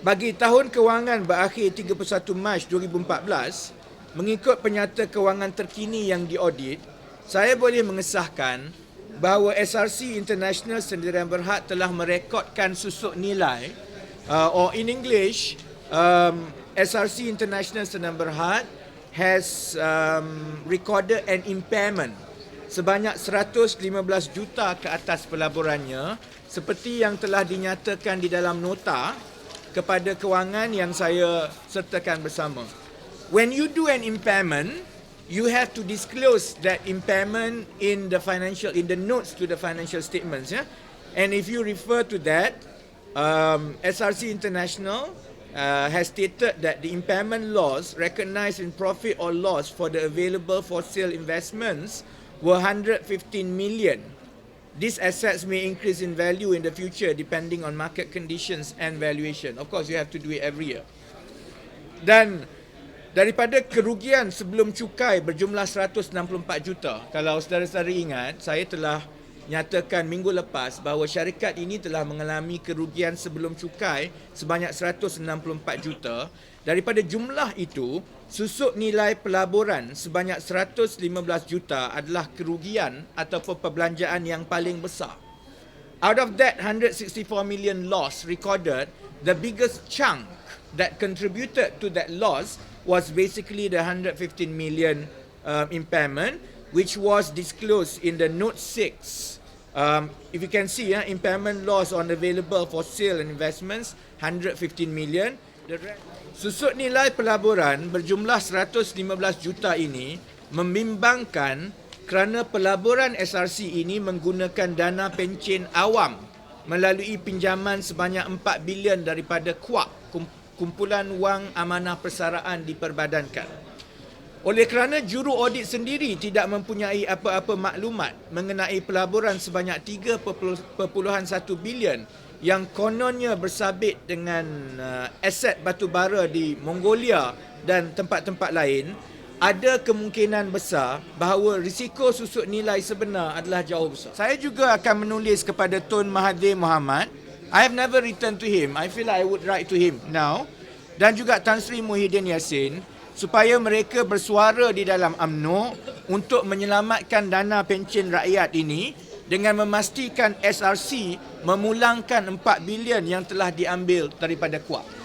bagi tahun kewangan berakhir 31 Mac 2014, mengikut penyata kewangan terkini yang diaudit, saya boleh mengesahkan bahawa SRC International Sendirian Berhad telah merekodkan susuk nilai uh, or in English, um, SRC International Sendirian Berhad has um, recorded an impairment sebanyak 115 juta ke atas pelaburannya seperti yang telah dinyatakan di dalam nota kepada kewangan yang saya sertakan bersama. When you do an impairment, you have to disclose that impairment in the financial in the notes to the financial statements, yeah. And if you refer to that, um, SRC International uh, has stated that the impairment loss recognized in profit or loss for the available for sale investments were 115 million These assets may increase in value in the future depending on market conditions and valuation. Of course, you have to do it every year. Dan daripada kerugian sebelum cukai berjumlah 164 juta. Kalau saudara-saudara ingat, saya telah nyatakan minggu lepas bahawa syarikat ini telah mengalami kerugian sebelum cukai sebanyak 164 juta. Daripada jumlah itu, susuk nilai pelaburan sebanyak 115 juta adalah kerugian ataupun perbelanjaan yang paling besar. Out of that 164 million loss recorded, the biggest chunk that contributed to that loss was basically the 115 million um, impairment which was disclosed in the note 6 um, if you can see uh, impairment loss on available for sale and investments 115 million Susut nilai pelaburan berjumlah 115 juta ini membimbangkan kerana pelaburan SRC ini menggunakan dana pencen awam melalui pinjaman sebanyak 4 bilion daripada KUAP, Kumpulan Wang Amanah Persaraan diperbadankan. Oleh kerana juru audit sendiri tidak mempunyai apa-apa maklumat mengenai pelaburan sebanyak 3.1 bilion yang kononnya bersabit dengan uh, aset batu bara di Mongolia dan tempat-tempat lain, ada kemungkinan besar bahawa risiko susut nilai sebenar adalah jauh besar. Saya juga akan menulis kepada Tun Mahathir Mohamad. I have never written to him. I feel like I would write to him now. Dan juga Tan Sri Muhyiddin Yassin supaya mereka bersuara di dalam AMNO untuk menyelamatkan dana pencen rakyat ini dengan memastikan SRC memulangkan 4 bilion yang telah diambil daripada kuat.